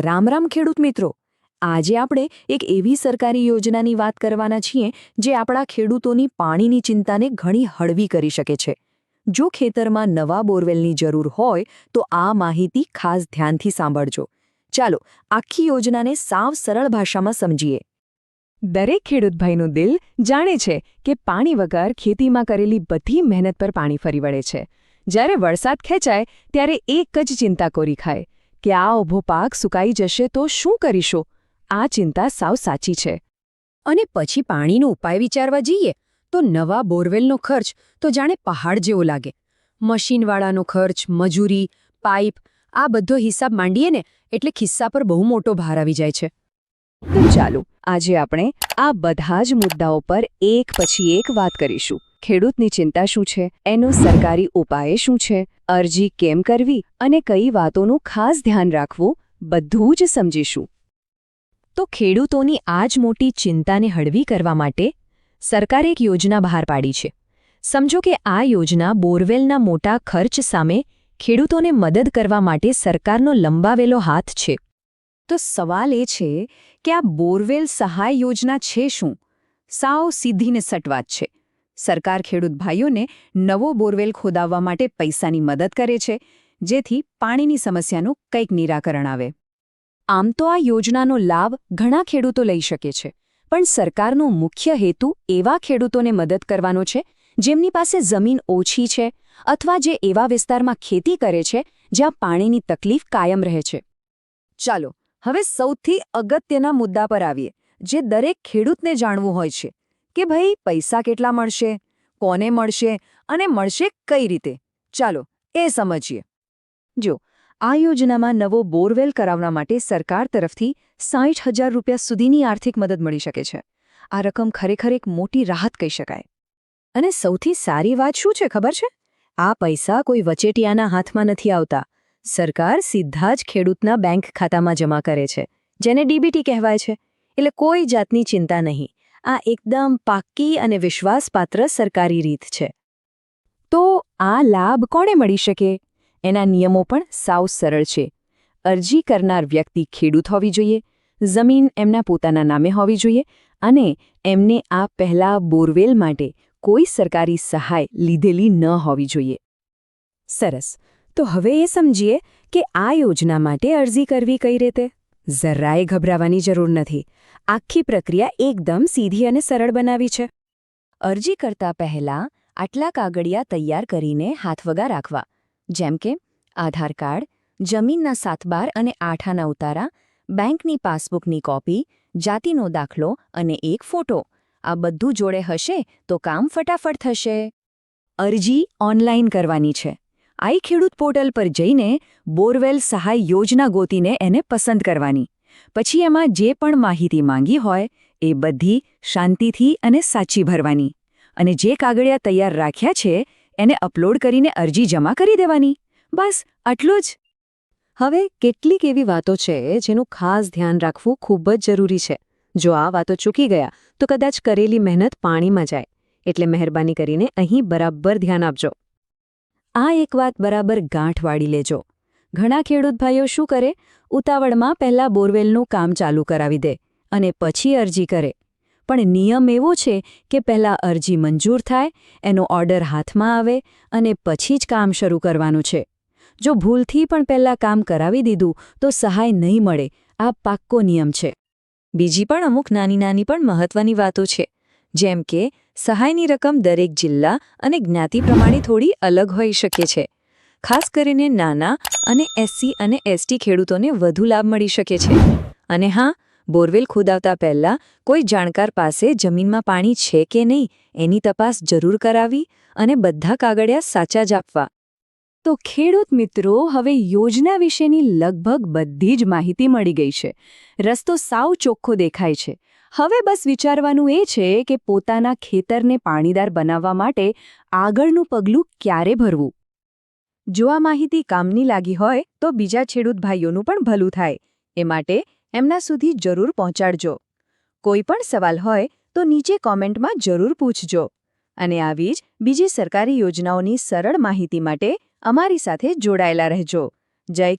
રામ રામ ખેડૂત મિત્રો. આજે આપણે એક એવી સરકારી યોજનાની વાત કરવાના છીએ, જે આપણા ખેડૂતોની પાણીની ચિંતાને ઘણી હળવી કરી શકે છે. જો ખેતરમાં નવા બોરવેલની જરૂર હોય, તો આ માહિતી ખાસ ધ્યાનથી સાંભળજો. ચાલો, આખી યોજનાને સાવ સરળ ભાષામાં સમજીએ. દરેક ખેડૂતભાઈનું દિલ જાણે છે કે પાણી વગર ખેતીમાં કરેલી બધી મહેનત પર પાણી ફરી વળે છે. જ્યારે વરસાદ ખેંચાય, ત્યારે એક જ ચિંતા કોરી ખાય. કે આ ઊભો પાક સુકાઈ જશે તો શું કરીશું? આ ચિંતા સાવ સાચી છે. અને પછી પાણીનો ઉપાય વિચારવા જઈએ, તો નવા બોરવેલનો ખર્ચ તો જાણે પહાડ જેવો લાગે. મશીનવાળાનો ખર્ચ, મજૂરી, પાઇપ, આ બધો હિસાબ માંડીએ ને, એટલે ખિસ્સા પર બહુ મોટો ભાર આવી જાય છે. ચાલો, આજે આપણે આ બધા જ મુદ્દાઓ પર એક પછી એક વાત કરીશું. ખેડૂતની ચિંતા શું છે? એનો સરકારી ઉપાય શું છે? અરજી કેમ કરવી? અને કઈ વાતોનું ખાસ ધ્યાન રાખવું? બધું જ સમજીશું. તો ખેડૂતોની આ જ મોટી ચિંતાને હળવી કરવા માટે સરકારે એક યોજના બહાર પાડી છે. સમજો કે આ યોજના બોરવેલના મોટા ખર્ચ સામે ખેડૂતોને મદદ કરવા માટે સરકારનો લંબાવેલો હાથ છે. તો સવાલ એ છે કે આ બોરવેલ સહાય યોજના છે શું? સાવ સીધીને સટવાત છે. સરકાર ખેડૂત ભાઈઓને નવો બોરવેલ ખોદાવવા માટે પૈસાની મદદ કરે છે, જેથી પાણીની સમસ્યાનું કંઈક નિરાકરણ આવે. આમ તો આ યોજનાનો લાભ ઘણા ખેડૂતો લઈ શકે છે, પણ સરકારનો મુખ્ય હેતુ એવા ખેડૂતોને મદદ કરવાનો છે, જેમની પાસે જમીન ઓછી છે અથવા જે એવા વિસ્તારમાં ખેતી કરે છે, જ્યાં પાણીની તકલીફ કાયમ રહે છે. ચાલો, હવે સૌથી અગત્યના મુદ્દા પર આવીએ, જે દરેક ખેડૂતને જાણવું હોય છે. કે ભાઈ, પૈસા કેટલા મળશે? કોને મળશે? અને મળશે કઈ રીતે? ચાલો, એ સમજીએ. જો, આ યોજનામાં નવો બોરવેલ કરાવવા માટે સરકાર તરફથી સાઠ હજાર રૂપિયા સુધીની આર્થિક મદદ મળી શકે છે. આ રકમ ખરેખર એક મોટી રાહત કહી શકાય. અને સૌથી સારી વાત શું છે ખબર છે? આ પૈસા કોઈ વચેટિયાના હાથમાં નથી આવતા. સરકાર સીધા જ ખેડૂતના બેંક ખાતામાં જમા કરે છે, જેને ડીબીટી કહેવાય છે. એટલે કોઈ જાતની ચિંતા નહીં. આ એકદમ પાક્કી અને વિશ્વાસપાત્ર સરકારી રીત છે. તો આ લાભ કોણે મળી શકે? એના નિયમો પણ સાવ સરળ છે. અરજી કરનાર વ્યક્તિ ખેડૂત હોવી જોઈએ, જમીન એમના પોતાના નામે હોવી જોઈએ અને એમને આ પહેલા બોરવેલ માટે કોઈ સરકારી સહાય લીધેલી ન હોવી જોઈએ. સરસ. તો હવે એ સમજીએ કે આ યોજના માટે અરજી કરવી કઈ રીતે? જરાય ગભરાવાની જરૂર નથી. આખી પ્રક્રિયા એકદમ સીધી અને સરળ બનાવી છે. અરજી કરતા પહેલાં આટલા કાગળિયા તૈયાર કરીને હાથવગા રાખવા. જેમ કે, આધાર કાર્ડ, જમીનના સાતબાર અને આઠાના ઉતારા, બેંકની પાસબુકની કોપી, જાતિનો દાખલો અને એક ફોટો. આ બધું જોડે હશે તો કામ ફટાફટ થશે. અરજી ઓનલાઈન કરવાની છે. આઈ ખેડૂત પોર્ટલ પર જઈને બોરવેલ સહાય યોજના ગોતીને એને પસંદ કરવાની. પછી એમાં જે પણ માહિતી માંગી હોય એ બધી શાંતિથી અને સાચી ભરવાની. અને જે કાગળિયા તૈયાર રાખ્યા છે, એને અપલોડ કરીને અરજી જમા કરી દેવાની. બસ, આટલું જ. હવે કેટલીક એવી વાતો છે, જેનું ખાસ ધ્યાન રાખવું ખૂબ જ જરૂરી છે. જો આ વાતો ચૂકી ગયા, તો કદાચ કરેલી મહેનત પાણીમાં જાય. એટલે મહેરબાની કરીને અહીં બરાબર ધ્યાન આપજો. આ એક વાત બરાબર ગાંઠ વાળી લેજો. ઘણા ખેડૂત ભાઈઓ શું કરે? ઉતાવળમાં પહેલાં બોરવેલનું કામ ચાલુ કરાવી દે અને પછી અરજી કરે. પણ નિયમ એવો છે કે પહેલાં અરજી મંજૂર થાય, એનો ઓર્ડર હાથમાં આવે અને પછી જ કામ શરૂ કરવાનું છે. જો ભૂલથી પણ પહેલાં કામ કરાવી દીધું, તો સહાય નહીં મળે. આ પાક્કો નિયમ છે. બીજી પણ અમુક નાની નાની પણ મહત્વની વાતો છે. જેમ કે સહાયની રકમ દરેક જિલ્લા અને જ્ઞાતિ પ્રમાણે થોડી અલગ હોઈ શકે છે. ખાસ કરીને નાના અને એસસી અને એસટી ખેડૂતોને વધુ લાભ મળી શકે છે. અને હા, બોરવેલ ખોદાવતા પહેલા કોઈ જાણકાર પાસે જમીનમાં પાણી છે કે નહીં એની તપાસ જરૂર કરાવી અને બધા કાગળિયા સાચા જ આપવા. તો ખેડૂત મિત્રો, હવે યોજના વિશેની લગભગ બધી જ માહિતી મળી ગઈ છે. રસ્તો સાવ ચોખ્ખો દેખાય છે. હવે બસ વિચારવાનું એ છે કે પોતાના ખેતરને પાણીદાર બનાવવા માટે આગળનું પગલું ક્યારે ભરવું? જો આ માહિતી કામની લાગી હોય, તો બીજા ખેડૂત ભાઈઓનું પણ ભલું થાય. એ માટે એમના સુધી જરૂર પહોંચાડજો. કોઈ પણ સવાલ હોય, તો નીચે કોમેન્ટમાં જરૂર પૂછજો. અને આવી જ બીજી સરકારી યોજનાઓની સરળ માહિતી માટે અમારી સાથે જોડાયેલા રહેજો. જય